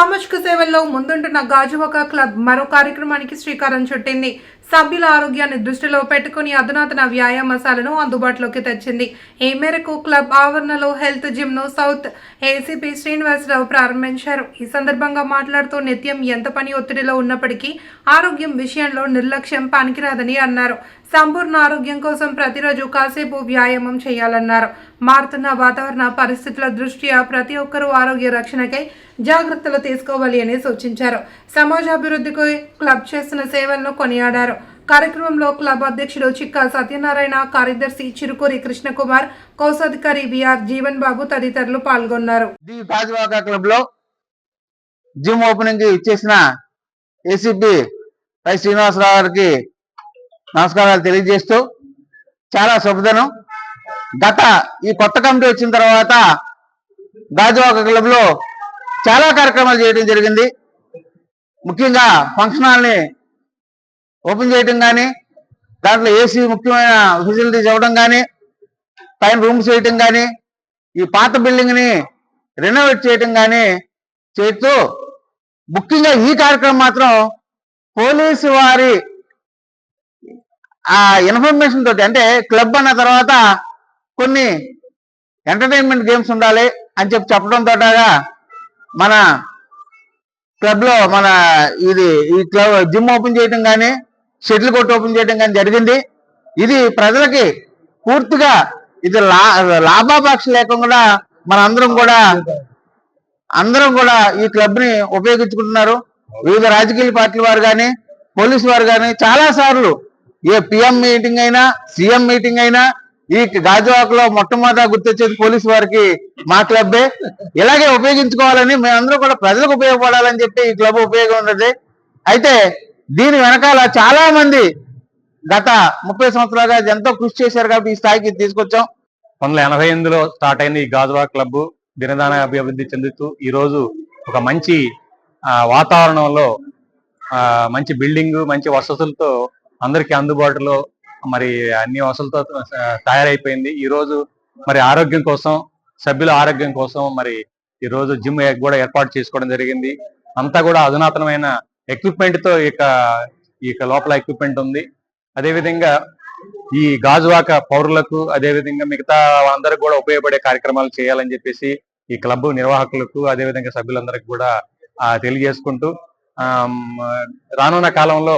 సామాజిక సేవల్లో ముందుంటున్న గాజువాక క్లబ్ మరో కార్యక్రమానికి శ్రీకారం చుట్టింది. సభ్యుల ఆరోగ్యాన్ని దృష్టిలో పెట్టుకుని అధునాతన వ్యాయామశాలను అందుబాటులోకి తెచ్చింది. ఈ మేరకు క్లబ్ ఆవరణలో హెల్త్ జిమ్ను సౌత్ ఏసీపీ శ్రీనివాసరావు ప్రారంభించారు. ఈ సందర్భంగా మాట్లాడుతూ నిత్యం ఎంత పని ఒత్తిడిలో ఉన్నప్పటికీ ఆరోగ్యం విషయంలో నిర్లక్ష్యం పనికిరాదని అన్నారు. సంపూర్ణ ఆరోగ్యం కోసం ప్రతిరోజు కాసేపు వ్యాయామం చేయాలన్నారు. మారుతున్న వాతావరణ పరిస్థితుల దృష్ట్యా ప్రతి ఒక్కరూ ఆరోగ్య రక్షణకై జాగ్రత్తలు తీసుకోవాలి అని సూచించారు. సమాజాభివృద్ధికి క్లబ్ చేస్తున్న సేవలను కొనియాడారు. కార్యక్రమంలో క్లబ్ అధ్యక్షుడు చిక్కా సత్యనారాయణ కార్యదర్శి చిరుకూరి కృష్ణకుమార్ కోశాధికారి విఆర్ జీవన్ బాబు తదితరులు పాల్గొన్నారు. క్లబ్లో జిమ్ ఓపెనింగ్ ఇచ్చేసిన ఏసీపీ పై శ్రీనివాసరావు గారికి నమస్కారాలు తెలియజేస్తూ చాలా శుభదనం. గత ఈ కొత్త కమిటీ వచ్చిన తర్వాత గాజువాక క్లబ్లో చాలా కార్యక్రమాలు చేయడం జరిగింది. ముఖ్యంగా ఫంక్షన్ హాల్ని ఓపెన్ చేయడం కానీ దాంట్లో ఏసీ ముఖ్యమైన ఫెసిలిటీస్ ఇవ్వడం కానీ పైన రూమ్స్ వేయటం కానీ ఈ పాత బిల్డింగ్ని రినోవేట్ రెనోవేట్ చేయటం కానీ చేస్తూ ముఖ్యంగా ఈ కార్యక్రమం మాత్రం పోలీసు వారి ఆ ఇన్ఫర్మేషన్ తోటి అంటే క్లబ్ అన్న తర్వాత కొన్ని ఎంటర్టైన్మెంట్ గేమ్స్ ఉండాలి అని చెప్పి చెప్పడం తోటగా మన క్లబ్లో మన ఇది ఈ క్లబ్ జిమ్ ఓపెన్ చేయటం కానీ షటిల్ కోర్ట్ ఓపెన్ చేయడం కానీ జరిగింది. ఇది ప్రజలకి పూర్తిగా ఇది లా లాభాపేక్ష లేకుండా మన అందరం కూడా అందరం కూడా ఈ క్లబ్ని ఉపయోగించుకుంటున్నారు. వివిధ రాజకీయ పార్టీల వారు కానీ పోలీసు వారు కానీ చాలా సార్లు ఏ పిఎం మీటింగ్ అయినా సీఎం మీటింగ్ అయినా ఈ గాజువాకలో మొట్టమొదట గుర్తొచ్చేది పోలీసు వారికి మా క్లబ్బే. ఇలాగే ఉపయోగించుకోవాలని మేమందరం కూడా ప్రజలకు ఉపయోగపడాలని చెప్పి ఈ క్లబ్ ఉపయోగం ఉన్నది. అయితే దీని వెనకాల చాలా మంది గత ముప్పై సంవత్సరాలుగా ఎంతో కృషి చేశారు కాబట్టి ఈ స్థాయికి తీసుకొచ్చాం. పంతొమ్మిది వందల ఎనభై ఎనిమిదిలో స్టార్ట్ అయిన ఈ గాజువా క్లబ్ దినదాన అభివృద్ధి చెందుతూ ఈ రోజు ఒక మంచి ఆ, వాతావరణంలో మంచి బిల్డింగ్ మంచి వసతులతో అందరికీ అందుబాటులో మరి అన్ని వసతులతో తయారైపోయింది. ఈ రోజు మరి ఆరోగ్యం కోసం సభ్యుల ఆరోగ్యం కోసం మరి ఈ రోజు జిమ్ కూడా ఏర్పాటు చేసుకోవడం జరిగింది. అంతా కూడా అధునాతనమైన ఎక్విప్మెంట్తో ఇక ఈ లోపల ఎక్విప్మెంట్ ఉంది. అదేవిధంగా ఈ గాజువాక పౌరులకు అదేవిధంగా మిగతా అందరికి కూడా ఉపయోగపడే కార్యక్రమాలు చేయాలని చెప్పేసి ఈ క్లబ్ నిర్వాహకులకు అదేవిధంగా సభ్యులందరికీ కూడా తెలియజేసుకుంటూ రానున్న కాలంలో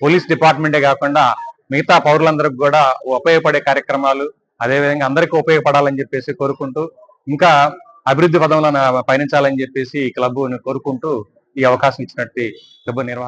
పోలీస్ డిపార్ట్మెంటే కాకుండా మిగతా పౌరులందరికి కూడా ఉపయోగపడే కార్యక్రమాలు అదేవిధంగా అందరికీ ఉపయోగపడాలని చెప్పేసి కోరుకుంటూ ఇంకా అభివృద్ధి పదంలో పయనించాలని చెప్పేసి ఈ క్లబ్ కోరుకుంటూ ఈ అవకాశం ఇచ్చినట్టు క్లబ్ నిర్వాహకులు